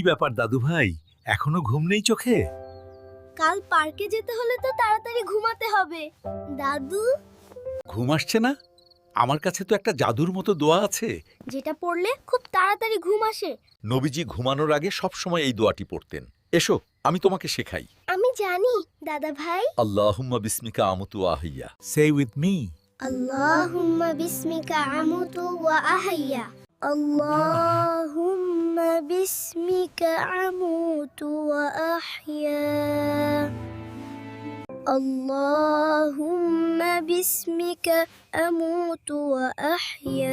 ব্যাপার দাদু ভাই? এখনও ঘুম নেই চোখে? কাল পার্কে যেতে হলে তো তাড়াতাড়ি ঘুমাতে হবে। দাদু? ঘুম আসছে না? আমার কাছে তো একটা জাদুর মতো দোয়া আছে। যেটা পড়লে খুব তাড়াতাড়ি ঘুম আসে। নবীজি ঘুমানোর আগে সব সময় এই দোয়াটি পড়তেন। এসো আমি তোমাকে শেখাই। আমি জানি দাদা ভাই। আল্লাহুম্মা বিসমিকা আমতু আহিয়া সে উইথ মি আল্লাহুম্মা বিসমিকা আমুতু ওয়া আহইয়া। আল্লাহুম্মা وباسمك أموت وأحيا. اللهم باسمك أموت وأحيا.